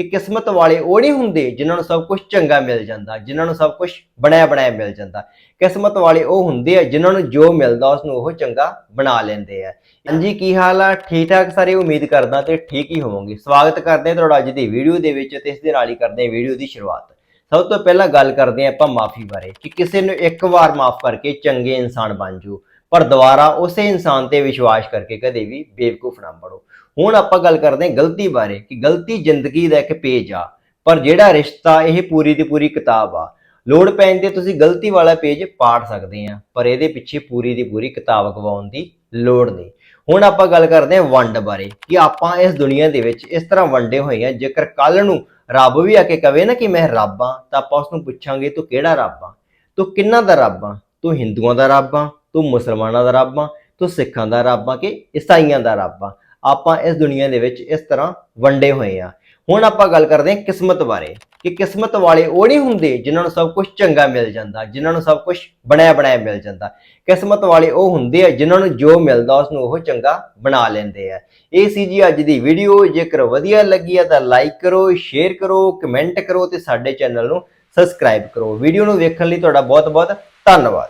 ਕਿ ਕਿਸਮਤ ਵਾਲੇ ਉਹ ਨਹੀਂ ਹੁੰਦੇ ਜਿਨ੍ਹਾਂ ਨੂੰ ਸਭ ਕੁਝ ਚੰਗਾ ਮਿਲ ਜਾਂਦਾ, ਜਿਨ੍ਹਾਂ ਨੂੰ ਸਭ ਕੁਝ ਬਣਾਇਆ ਬਣਾਇਆ ਮਿਲ ਜਾਂਦਾ। ਕਿਸਮਤ ਵਾਲੇ ਉਹ ਹੁੰਦੇ ਆ ਜਿਨ੍ਹਾਂ ਨੂੰ ਜੋ ਮਿਲਦਾ ਉਸ ਨੂੰ ਉਹ ਚੰਗਾ ਬਣਾ ਲੈਂਦੇ ਆ। ਹਾਂਜੀ, ਕੀ ਹਾਲ ਆ? ਠੀਕ ਠਾਕ ਸਾਰੇ? ਉਮੀਦ ਕਰਦਾ ਤੇ ਠੀਕ ਹੀ ਹੋਵੋਗੇ। ਸਵਾਗਤ ਕਰਦੇ ਹਾਂ ਤੁਹਾਡਾ ਅੱਜ ਦੀ ਵੀਡੀਓ ਦੇ ਵਿੱਚ ਤੇ ਇਸ ਦੇ ਨਾਲ ਹੀ ਕਰਦੇ ਹਾਂ ਵੀਡੀਓ ਦੀ ਸ਼ੁਰੂਆਤ। ਸਭ ਤੋਂ ਪਹਿਲਾਂ ਗੱਲ ਕਰਦੇ ਹਾਂ ਆਪਾਂ ਮਾਫੀ ਬਾਰੇ ਕਿ ਕਿਸੇ ਨੂੰ ਇੱਕ ਵਾਰ ਮਾਫ ਕਰਕੇ ਚੰਗੇ ਇਨਸਾਨ ਬਣ ਜਾਓ। ਪਰ ਦੁਬਾਰਾ ਉਸੇ ਇਨਸਾਨ ਤੇ ਵਿਸ਼ਵਾਸ ਕਰਕੇ ਕਦੇ ਵੀ ਬੇਵਕੂਫ ਨਾ ਬਣੋ। ਹੁਣ ਆਪਾਂ ਗੱਲ ਕਰਦੇ ਹਾਂ ਗਲਤੀ ਬਾਰੇ ਕਿ ਗਲਤੀ ਜ਼ਿੰਦਗੀ ਦਾ ਇੱਕ ਪੇਜ ਆ, ਪਰ ਜਿਹੜਾ ਰਿਸ਼ਤਾ ਇਹ ਪੂਰੀ ਦੀ ਪੂਰੀ ਕਿਤਾਬ ਆ, ਲੋੜ ਪੈਣ ਤੇ ਤੁਸੀਂ ਗਲਤੀ ਵਾਲਾ ਪੇਜ ਪਾੜ ਸਕਦੇ ਆ ਪਰ ਇਹਦੇ ਪਿੱਛੇ ਪੂਰੀ ਦੀ ਪੂਰੀ ਕਿਤਾਬ ਗਵਾਉਣ ਦੀ ਲੋੜ ਨਹੀਂ। ਹੁਣ ਆਪਾਂ ਗੱਲ ਕਰਦੇ ਹਾਂ ਵੰਡ ਬਾਰੇ ਕਿ ਆਪਾਂ ਇਸ ਦੁਨੀਆ ਦੇ ਵਿੱਚ ਇਸ ਤਰ੍ਹਾਂ ਵੰਡੇ ਹੋਏ ਆ ਜੇਕਰ ਕੱਲ ਨੂੰ ਰੱਬ ਵੀ ਆ ਕੇ ਕਵੇ ਨਾ ਕਿ ਮੈਂ ਰੱਬ ਆ ਤਾਂ ਆਪਾਂ ਉਸ ਨੂੰ ਪੁੱਛਾਂਗੇ ਤੂੰ ਕਿਹੜਾ ਰੱਬ ਆ? ਤੂੰ ਕਿੰਨਾ ਦਾ ਰੱਬ ਆ? ਤੂੰ ਹਿੰਦੂਆਂ ਦਾ ਰੱਬ ਆ? ਤੂੰ ਮੁਸਲਮਾਨਾਂ ਦਾ ਰੱਬ ਆ, ਤੂੰ ਸਿੱਖਾਂ ਦਾ ਰੱਬ ਆ ਕਿ ਈਸਾਈਆਂ ਦਾ ਰੱਬ ਆ। ਆਪਾਂ ਇਸ ਦੁਨੀਆ ਦੇ ਵਿੱਚ ਇਸ ਤਰ੍ਹਾਂ ਵੰਡੇ ਹੋਏ ਆ। ਹੁਣ ਆਪਾਂ ਗੱਲ ਕਰਦੇ ਹਾਂ ਕਿਸਮਤ ਬਾਰੇ ਕਿ ਕਿਸਮਤ ਵਾਲੇ ਉਹ ਨਹੀਂ ਹੁੰਦੇ ਜਿਨ੍ਹਾਂ ਨੂੰ ਸਭ ਕੁਝ ਚੰਗਾ ਮਿਲ ਜਾਂਦਾ, ਜਿਨ੍ਹਾਂ ਨੂੰ ਸਭ ਕੁਝ ਬਣਿਆ ਬਣਾਇਆ ਮਿਲ ਜਾਂਦਾ। ਕਿਸਮਤ ਵਾਲੇ ਉਹ ਹੁੰਦੇ ਆ ਜਿਨ੍ਹਾਂ ਨੂੰ ਜੋ ਮਿਲਦਾ ਉਸ ਨੂੰ ਉਹ ਚੰਗਾ ਬਣਾ ਲੈਂਦੇ ਆ। ਇਹ ਸੀ ਜੀ ਅੱਜ ਦੀ ਵੀਡੀਓ ਜੇਕਰ ਵਧੀਆ ਲੱਗੀ ਆ ਤਾਂ ਲਾਈਕ ਕਰੋ ਸ਼ੇਅਰ ਕਰੋ ਕਮੈਂਟ ਕਰੋ ਤੇ ਸਾਡੇ ਚੈਨਲ ਨੂੰ ਸਬਸਕ੍ਰਾਈਬ ਕਰੋ। ਵੀਡੀਓ ਨੂੰ ਵੇਖਣ ਲਈ ਤੁਹਾਡਾ ਬਹੁਤ ਬਹੁਤ ਧੰਨਵਾਦ।